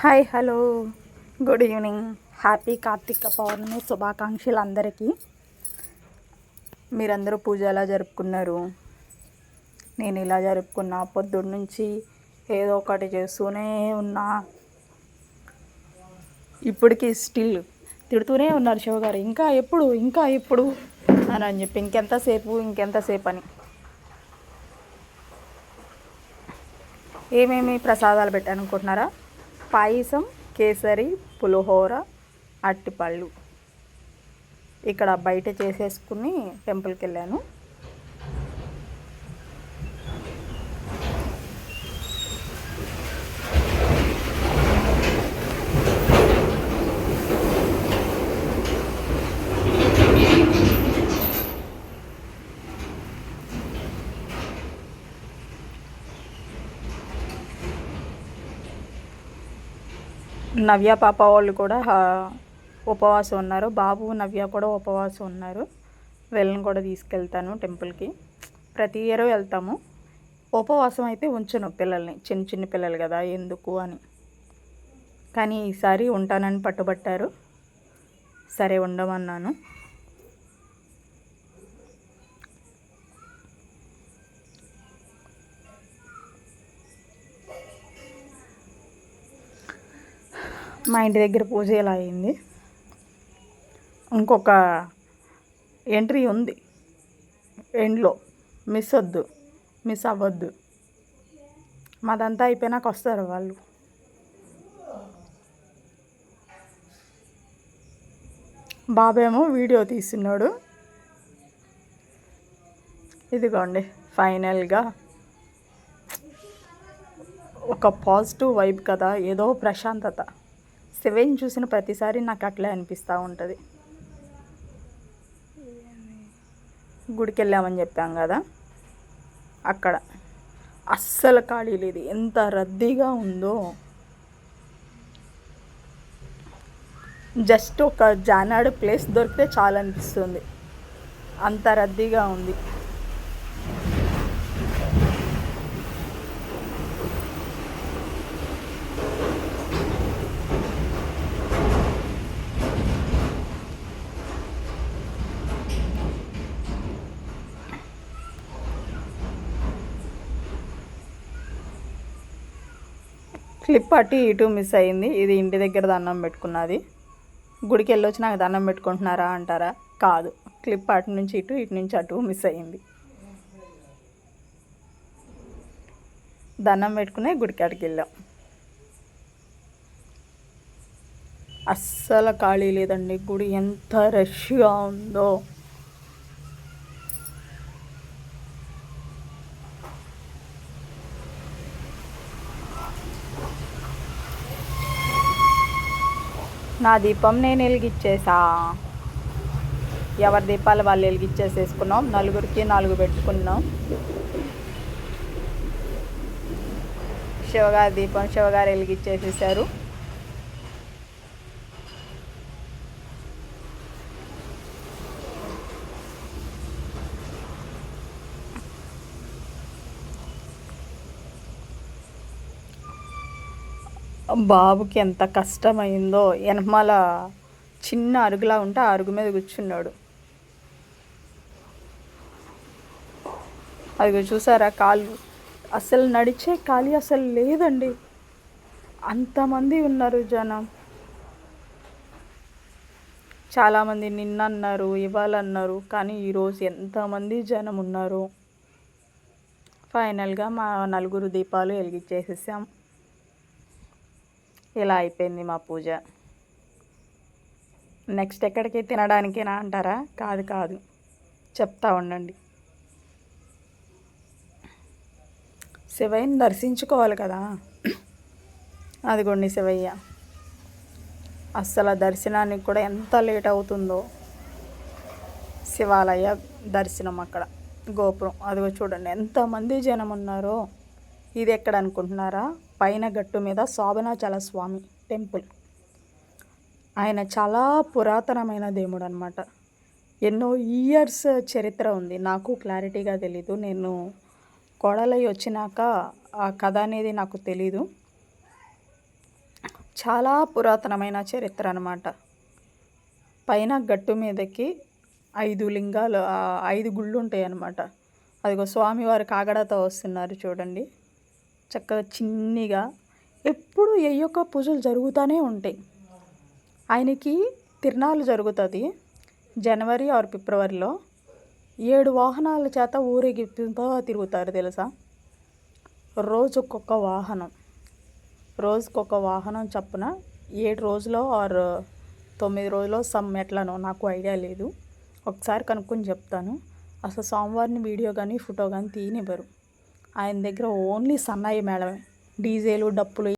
Hi hello good evening happy Karthika Pournami శుభాకాంక్షలు అందరికీ మీరందరూ పూజ ఎలా జరుపుకున్నారు? నేను ఇలా జరుపుకున్నా పొద్దున్న నుంచి ఏదో ఒకటి చేస్తూనే ఉన్నా. ఇప్పటికీ స్టిల్ తిడుతూనే ఉన్నారు శివ గారు. ఇంకా ఎప్పుడు? ఇంకా ఎప్పుడు? అని అని చెప్పి ఇంకెంతసేపు ఇంకెంతసేపు అని. ఏమేమి ప్రసాదాలు పెట్టాను అనుకుంటున్నారా పాయసం కేసరి పులిహోర అట్టిపళ్ళు. ఇక్కడ బయట చేసేసుకుని టెంపుల్కి వెళ్ళాను. నవ్య పాప వాళ్ళు కూడా ఉపవాసం ఉన్నారు. బాబు నవ్య కూడా ఉపవాసం ఉన్నారు. వీళ్ళని కూడా తీసుకెళ్తాను టెంపుల్కి. ప్రతి ఇయర్ వెళ్తాము. ఉపవాసం అయితే ఉంచను పిల్లల్ని. చిన్న చిన్న పిల్లలు కదా ఎందుకు అని. కానీ ఈసారి ఉంటానని పట్టుబట్టారు. సరే ఉండమన్నాను. మా ఇంటి దగ్గర పూజ ఇలా అయింది? ఇంకొక ఎంట్రీ ఉంది. ఎండ్లో. మిస్ వద్దు. మిస్ అవ్వద్దు. మాదంతా అయిపోయినాక వస్తారు వాళ్ళు. బాబేమో వీడియో తీస్తున్నాడు. ఇదిగోండి ఫైనల్గా ఒక పాజిటివ్ వైబ్ కదా ఏదో ప్రశాంతత. సెవెన్ చూసిన ప్రతిసారి నాకు అట్లే అనిపిస్తూ ఉంటుంది. గుడికి వెళ్ళామని చెప్పాం కదా అక్కడ. అస్సలు ఖాళీ లేదు. ఎంత రద్దీగా ఉందో. జస్ట్ ఒక జానాడు ప్లేస్ దొరికితే చాలా అనిపిస్తుంది అంత రద్దీగా ఉంది. క్లిప్ అటు ఇటు మిస్ అయింది. ఇది ఇంటి దగ్గర దండం పెట్టుకున్నది. గుడికి వెళ్ళొచ్చి నాకు దండం పెట్టుకుంటున్నారా అంటారా? కాదు. క్లిప్ అటు నుంచి ఇటు ఇటు నుంచి అటు మిస్ అయింది. దండం పెట్టుకునే గుడికి అటుకి వెళ్ళాం. అస్సలు ఖాళీ లేదండి. గుడి ఎంత రష్గా ఉందో. నా దీపం నేను వెలిగిచ్చేసా. ఎవరి దీపాలు వాళ్ళు వెలిగిచ్చేసేసుకున్నాం. నలుగురికి నాలుగు పెట్టుకున్నాం. శివగారి దీపం శివగారు వెలిగిచ్చేసేసారు. బాబుకి ఎంత కష్టమైందో వెనమాల చిన్న అరుగులా ఉంటే ఆ అరుగు మీద కూర్చున్నాడు. అది చూసారా కాళ్ళు అసలు నడిచే ఖాళీ అసలు లేదండి. అంతమంది ఉన్నారు జనం. చాలామంది నిన్న అన్నారు ఇవాళ అన్నారు కానీ ఈరోజు ఎంతమంది జనం ఉన్నారు? ఫైనల్గా మా నలుగురు దీపాలు వెలిగించేసేసాం. ఇలా అయిపోయింది మా పూజ. నెక్స్ట్ ఎక్కడికి తినడానికేనా అంటారా? కాదు కాదు. చెప్తా ఉండండి. శివయ్యని దర్శించుకోవాలి కదా? అదిగోండి శివయ్య. అస్సలు దర్శనానికి కూడా ఎంత లేట్ అవుతుందో. శివాలయ దర్శనం అక్కడ. గోపురం. అదిగో చూడండి ఎంతమంది జనం ఉన్నారో. ఇది ఎక్కడ అనుకుంటున్నారా? పైన గట్టు మీద శోభనాచల స్వామి టెంపుల్. ఆయన చాలా పురాతనమైన దేవుడు అనమాట ఎన్నో ఇయర్స్ చరిత్ర ఉంది. నాకు క్లారిటీగా తెలీదు. నేను కోడలై వచ్చినాక ఆ కథ అనేది నాకు తెలీదు. చాలా పురాతనమైన చరిత్ర అనమాట పైన గట్టు మీదకి ఐదు లింగాలు ఐదు గుళ్ళు ఉంటాయి అన్నమాట అదిగో స్వామివారు కాగడాతో వస్తున్నారు చూడండి. చక్కగా చిన్నిగా ఎప్పుడు ఎయ్యొక్క పూజలు జరుగుతూనే ఉంటాయి. ఆయనకి తిరునాళ్ళు జరుగుతుంది. జనవరి ఆర్ ఫిబ్రవరిలో ఏడు వాహనాల చేత ఊరేగింపుతో తిరుగుతారు తెలుసా? రోజుకొక వాహనం. రోజుకొక వాహనం చప్పున ఏడు రోజులో ఆర్ తొమ్మిది రోజులో సమ్ ఎట్లనో నాకు ఐడియా లేదు. ఒకసారి కనుక్కొని చెప్తాను. అసలు సోమవారిని వీడియో కానీ ఫోటో కానీ తీయనివ్వరు. ఆయన దగ్గర ఓన్లీ సన్నాయి మేళమే డీజేలు డప్పులు